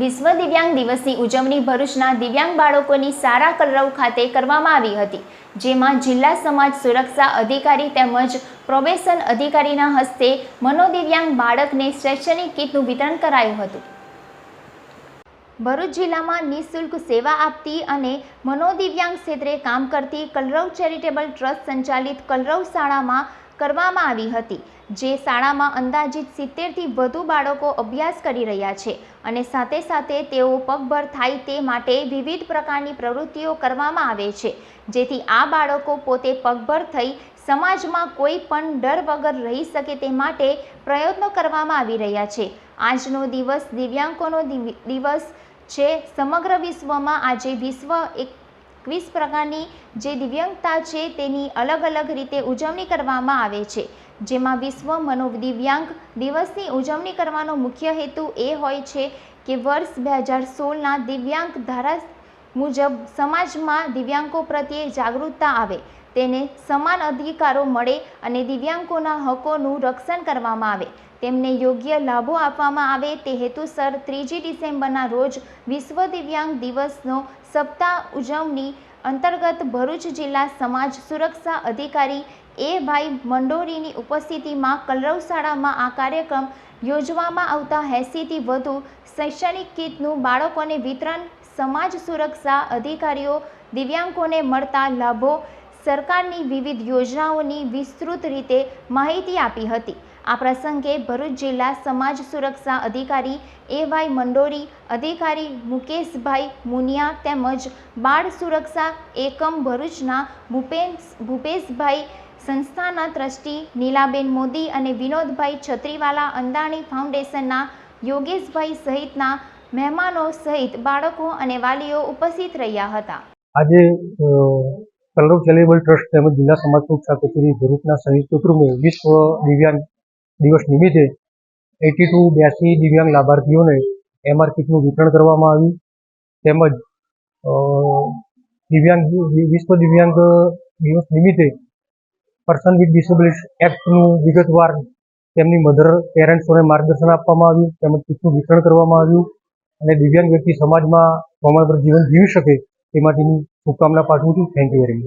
વિશ્વ દિવ્યાંગ દિવસની ઉજવણી ભરૂચના દિવ્યાંગ બાળકોની સારા કલરવ ખાતે કરવામાં આવી હતી, જેમાં જિલ્લા સમાજ સુરક્ષા અધિકારી તેમજ પ્રોબેશન અધિકારીના હસ્તે મનોદિવ્યાંગ બાળકને શૈક્ષણિક કીટનું વિતરણ કરાયું હતું. ભરૂચ જિલ્લામાં નિઃશુલ્ક સેવા આપતી અને મનોદિવ્યાંગ ક્ષેત્રે કામ કરતી કલરવ ચેરિટેબલ ટ્રસ્ટ સંચાલિત કલરવ શાળામાં કરવામાં આવી હતી, જે શાળામાં અંદાજિત સિત્તેરથી વધુ બાળકો અભ્યાસ કરી રહ્યા છે અને સાથે સાથે તેઓ પગભર થાય તે માટે વિવિધ પ્રકારની પ્રવૃત્તિઓ કરવામાં આવે છે, જેથી આ બાળકો પોતે પગભર થઈ સમાજમાં કોઈ પણ ડર વગર રહી શકે તે માટે પ્રયત્નો કરવામાં આવી રહ્યા છે. આજનો દિવસ દિવ્યાંગોનો દિવ- દિવસ છે. સમગ્ર વિશ્વમાં આજે વિશ્વ એકવીસ પ્રકારની જે દિવ્યાંગતા છે તેની અલગ અલગ રીતે ઉજવણી કરવામાં આવે છે. જેમાં વિશ્વ મનોદિવ્યાંગ દિવસની ઉજવણી કરવાનો મુખ્ય હેતુ એ હોય છે કે વર્ષ બે હજાર સોળના દિવ્યાંગ ધારા મુજબ સમાજમાં દિવ્યાંગો પ્રત્યે જાગૃતતા આવે, તેને સમાન અધિકારો મળે અને દિવ્યાંગોના હકોનું રક્ષણ કરવામાં આવે. તેમને યોગ્ય લાભો આપવામાં આવે તે હેતુસર ત્રીજી ડિસેમ્બરના રોજ વિશ્વ દિવ્યાંગ દિવસનો સપ્તાહ ઉજવણી અંતર્ગત ભરૂચ જિલ્લા સમાજ સુરક્ષા અધિકારી એ ભાઈ મંડોરીની ઉપસ્થિતિમાં કલરવ શાળામાં આ કાર્યક્રમ યોજવામાં આવતા એંસીથી વધુ શૈક્ષણિક કીટનું બાળકોને વિતરણ સમાજ સુરક્ષા અધિકારીઓ દિવ્યાંગોને મળતા લાભો સરકારની વિવિધ યોજનાઓની વિસ્તૃત રીતે માહિતી આપી હતી. આ પ્રસંગે ભરૂચ જિલ્લા સમાજ સુરક્ષા અધિકારી એવાય મંડોરી, અધિકારી મુકેશભાઈ મુનિયા તેમજ બાળ સુરક્ષા એકમ ભરૂચના ભૂપેશ ભૂપેશભાઈ સંસ્થાના ટ્રસ્ટી નીલાબેન મોદી અને વિનોદભાઈ છત્રીવાલા અંદાણી ફાઉન્ડેશનના યોગેશભાઈ સહિતના મહેમાનો સહિત બાળકો અને વાલીઓ ઉપસ્થિત રહ્યા હતા. આજે કલરવ ચેરિટેબલ ટ્રસ્ટ તેમજ જિલ્લા સમાજ સુરક્ષા કચેરી ભરૂચના સંયુક્ત ઉપક્રમે વિશ્વ દિવ્યાંગ દિવસ નિમિત્તે એટી ટુ બ્યાસી દિવ્યાંગ લાભાર્થીઓને એમઆર કીટનું વિતરણ કરવામાં આવ્યું. તેમજ દિવ્યાંગ, વિશ્વ દિવ્યાંગ દિવસ નિમિત્તે પર્સન વિથ ડિસેબિલિટી એક્ટનું વિગતવાર તેમની મધર પેરેન્ટ્સોને માર્ગદર્શન આપવામાં આવ્યું. તેમજ કીટનું વિતરણ કરવામાં આવ્યું. અને દિવ્યાંગ વ્યક્તિ સમાજમાં પ્રમાણભર જીવન જીવી શકે તે માટેની શુભકામના પાઠવું છું. Thank you very much